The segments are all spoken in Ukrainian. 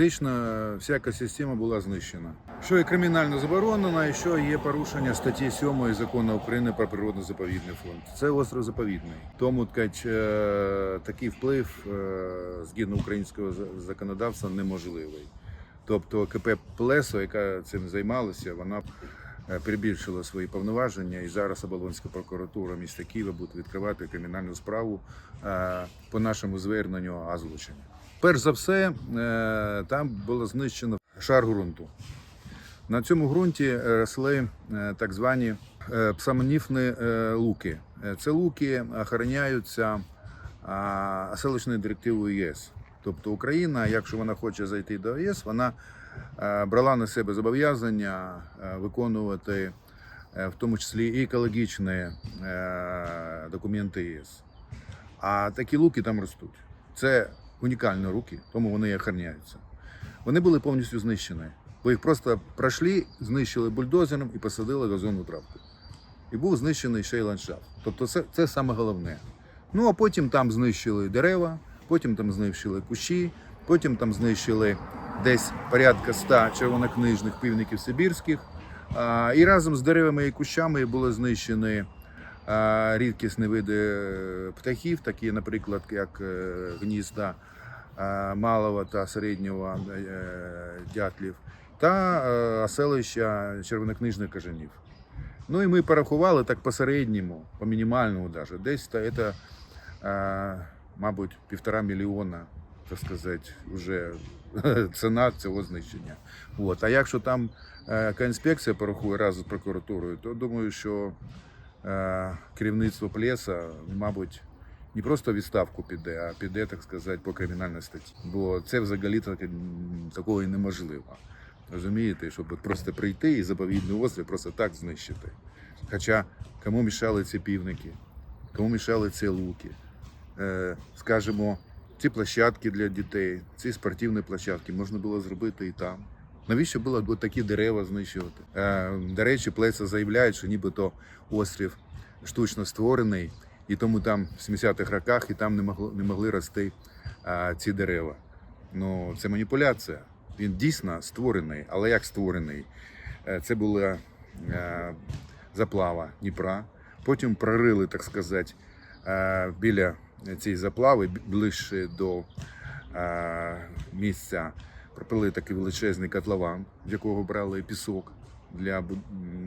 Фактично вся екосистема була знищена. Що і кримінально заборонено, і що є порушення статті 7 закону України про природно-заповідний фонд. Це остров заповідний. Тому ткач, е, такий вплив е, згідно українського законодавства неможливий. Тобто КП Плесо, яка цим займалася, вона е, перебільшила свої повноваження, і зараз Оболонська прокуратура міста Києва буде відкривати кримінальну справу е, по нашому зверненню о злочині. Перш за все, е, там було знищено шар ґрунту. На цьому ґрунті росли так звані псамоніфні луки. Це луки охороняються селищною директивою ЄС. Тобто Україна, якщо вона хоче зайти до ЄС, вона брала на себе зобов'язання е, виконувати е, в тому числі і екологічні е, документи ЄС. А такі луки там ростуть. Це унікальні луки, тому вони і охороняються. Вони були повністю знищені. Бо їх просто пройшли, знищили бульдозером і посадили газонну травку. І був знищений ще й ландшафт. Тобто це, це саме головне. Ну а потім там знищили дерева, потім там знищили кущі, потім там знищили десь порядка ста червонокнижних півників сибірських. І разом з деревами і кущами були знищені рідкісні види е, птахів, такі, наприклад, як е, гнізда е, малого та середнього дятлів, та оселища червонокнижних кажанів. Ну і ми порахували так по середньому, по мінімальному даже, десь це, мабуть, півтора мільйона, так сказати, вже ціна цього знищення. От. А якщо там е, інспекція порахує разом з прокуратурою, то думаю, що е, керівництво плеса, мабуть, не просто відставку піде, а піде, так сказати, по кримінальній статті. Бо це взагалі так, такого і неможливо. Розумієте, щоб просто прийти і заповідний острів просто так знищити. Хоча кому мішали ці півники, кому мішали ці луки, е, скажімо, ці площадки для дітей, ці спортивні площадки можна було зробити і там. Навіщо було от такі дерева знищувати? Е, до речі, плеса заявляють, що нібито острів штучно створений, і тому там в 70-х роках і там не могло не могли рости е, ці дерева. Ну, це маніпуляція. Він дійсно створений, але як створений? Е, Це була е, заплава Дніпра. Потім прорили, так сказати, е, біля цієї заплави, ближче до е, місця, пропили такий величезний котлован, з якого брали пісок для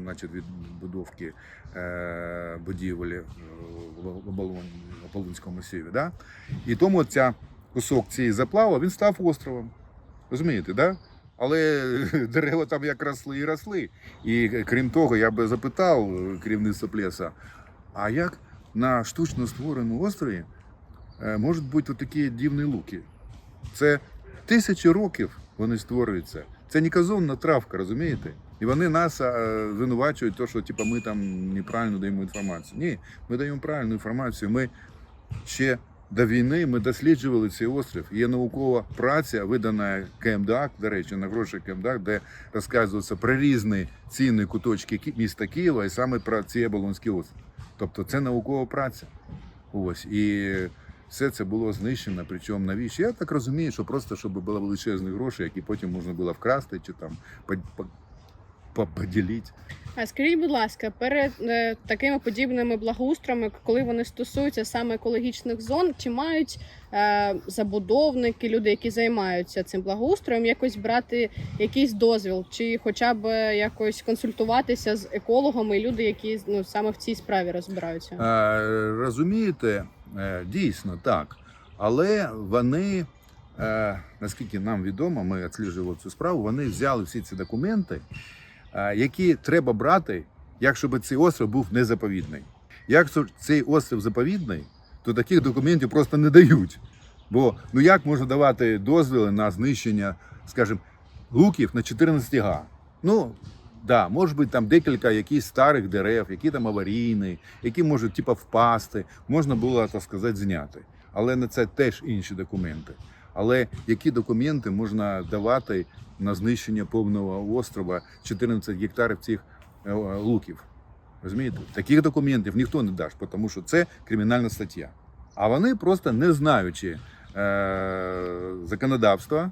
значить, відбудовки е, будівлі е, в Оболон- в Оболонському масиві. Да? І тому ця кусок цієї заплави він став островом. Розумієте, да? Але дерева там як росли і росли. І крім того, я би запитав е, керівництво плеса, а як на штучно створеному острові е, можуть бути такі дивні луки? Це тисячі років вони створюються. Це не казонна травка, розумієте? І вони нас е, звинувачують, то, що типу, ми там неправильно даємо інформацію. Ні, ми даємо правильну інформацію. Ми ще до війни ми досліджували цей острів. Є наукова праця, видана КМДАК, до речі, на гроші КМДАК, де розказується про різні цінні куточки міста Києва і саме про цей Оболонський острів. Тобто це наукова праця. Ось. І все це було знищено. Причому навіщо? Я так розумію, що просто щоб були величезні гроші, які потім можна було вкрасти чи там по- по- по- поділити. А скажіть, будь ласка, перед е, такими подібними благоустроями, коли вони стосуються саме екологічних зон, чи мають е, забудовники, люди, які займаються цим благоустроєм, якось брати якийсь дозвіл, чи хоча б якось консультуватися з екологами і люди, які ну саме в цій справі розбираються? Е, Розумієте, дійсно так. Але вони, е, наскільки нам відомо, ми відсліджували цю справу, вони взяли всі ці документи, е, які треба брати, якщо би цей остров був незаповідний. Якщо цей острів заповідний, то таких документів просто не дають. Бо ну як можна давати дозвіли на знищення, скажімо, луків на 14 га? Ну, да, може бути там декілька якихось старих дерев, які там аварійні, які можуть типа впасти, можна було так сказати зняти. Але на це теж інші документи. Але які документи можна давати на знищення повного острова 14 гектарів цих е, луків? Розумієте? Таких документів ніхто не дасть, тому що це кримінальна стаття. А вони просто не знаючи е, законодавства,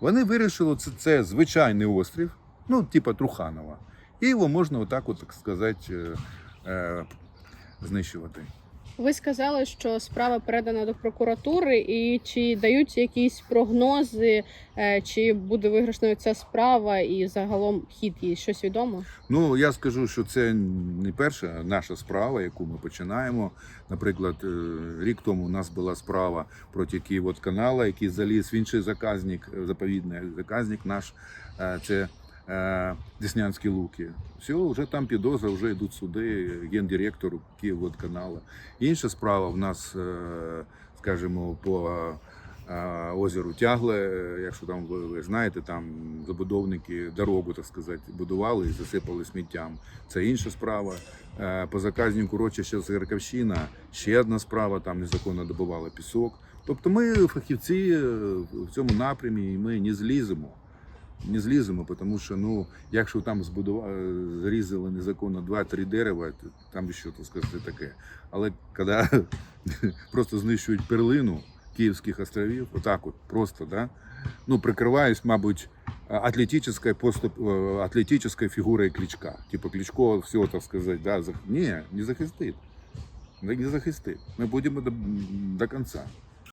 Вони вирішили, це, це звичайний острів, ну, типа Труханова. І його можна отак, от, так сказати, е, е, знищувати. Ви сказали, що справа передана до прокуратури, і чи дають якісь прогнози, е, чи буде виграшною ця справа, і загалом хід її щось відомо? Ну, я скажу, що це не перша наша справа, яку ми починаємо. Наприклад, е, рік тому у нас була справа проти Київодканала, який заліз в інший заказник, е, заповідний заказник наш. Це Деснянські луки. Все, вже там підозра, вже йдуть суди гендиректору Київводканала. Інша справа в нас, е, скажімо, по е, озеру Тягле, е, якщо там ви, ви знаєте, там забудовники дорогу, так сказати, будували і засипали сміттям. Це інша справа. Е, По заказнику урочища Зеркавщина ще одна справа, там незаконно добували пісок. Тобто ми фахівці е, в цьому напрямі, і ми не зліземо. Не зліземо, тому що ну, якщо там збудували, зрізали незаконно 2-3 дерева, там що то сказати таке. Але коли просто знищують перлину Київських островів, отак от просто, да? ну, прикриваюсь, мабуть, атлетической, поступ, э, атлетической фигурой Кличка. Типа Кличко все, так сказать, да, зах... не, не захистит. Не захистит. Ми будемо до, до конца.